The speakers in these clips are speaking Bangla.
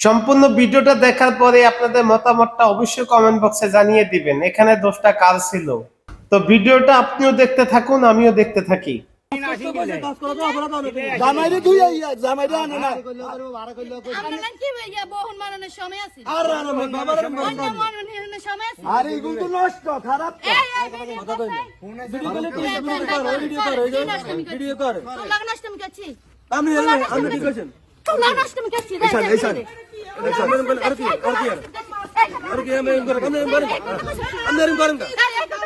সম্পূর্ণ ভিডিওটা দেখার পরে আপনাদের মতামতটা অবশ্যই কমেন্ট বক্সে জানিয়ে দিবেন। এখানে দোষটা কার ছিল? তো ভিডিওটা আপনিও দেখতে থাকুন আমিও দেখতে থাকি। আমি আমি আমি কি কইছেন তোমরা নষ্ট আমি করছি এইসান,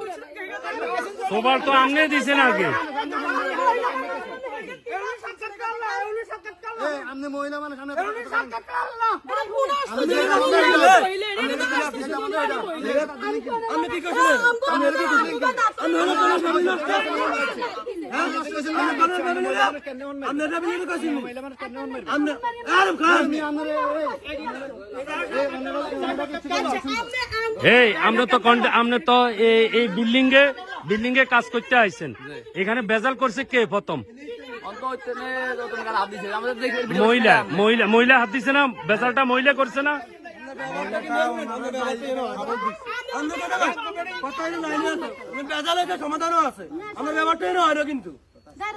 সবার তো আমনে দিছেন আগে আপনি মহিলা মানে খানা আমি কি করছি আমি খান। এই আমরা তো আমরা তো এই- বিল্ডিং এ বিল্ডিং এ কাজ করতে আইছেন। এখানে বেজাল করছে কে প্রথম? মহিলা মহিলা মহিলা হাত দিছে না? বেজালটা মহিলা করছে না? সমাধানও আছে। আমার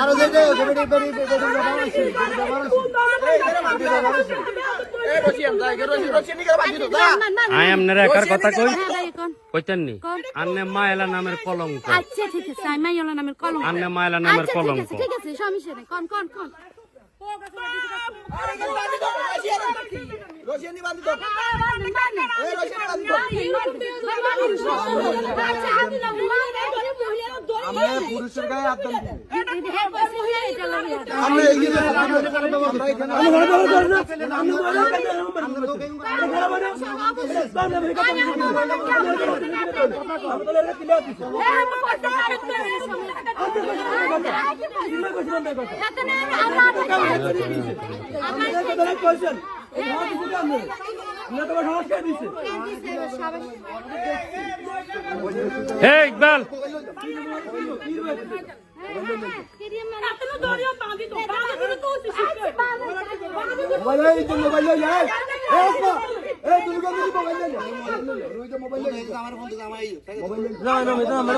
আরও আই আপনারা একার কথা কই হ্যাঁ, কইতেন নি আন্নে মায়লা নামের কলঙ্ক আচ্ছা ঠিক আছে নামের কলঙ্ক আন্নে মায়লা নামের আচ্ছা কলঙ্ক আছে আছে সমস্যা নেই কোন মোবাইল এই এই এই তুমি কোন দিকে মোবাইল এই রুই তো মোবাইল এই আমার থেকে আমার এই মোবাইল না না এটা আমার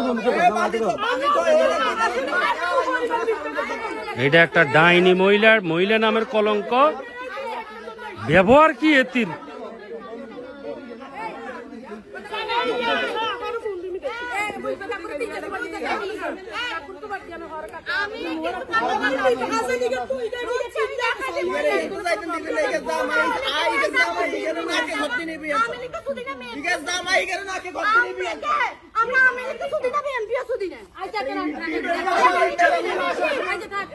ফোন থেকে এটা একটা ডাইনি মহিলার মহিলা নামের কলঙ্ক। ব্যবহার কি এতির আমরা আমি একটু সুদি না বিএনপি সুদি না আচ্ছা কেন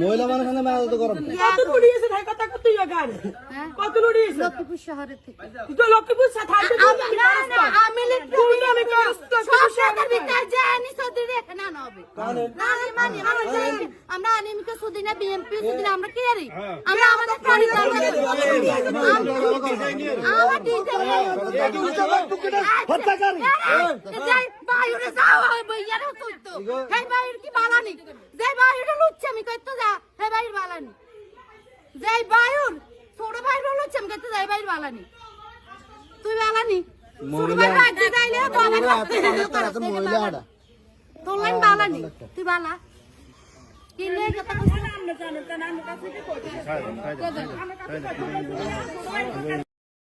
মহিলা মানুষ মেয়ে যত গরম কত লুড়িয়েছে লক্ষ্মীপুর শহরের থেকে লক্ষ্মীপুর সাথে থাকতে আমি না না আমি তুমি আমি কষ্ট সব টাকার ভিতরে যে আনি সদিনে এখানে আনা হবে না আমি মানি আমরা যাই আমরা আনিমকে সুদিনে বিএমপি সুদিনে আমরা কি আরি আমরা আমাদের প্রাণী আমার দিতে হত্যাকারী। বাইরে যাও বইয়ারে কইতো হেই বাইরে কি বালানি যাই বাইরে লুচ্ছে আমি কইতো যা হে বাইরে বালানি যাই বাইর ছোট বাইরে লুচ্ছে আমি কইতো যাই বাইরে বালানি তুই তুই বালা কি লে কথা কইছিস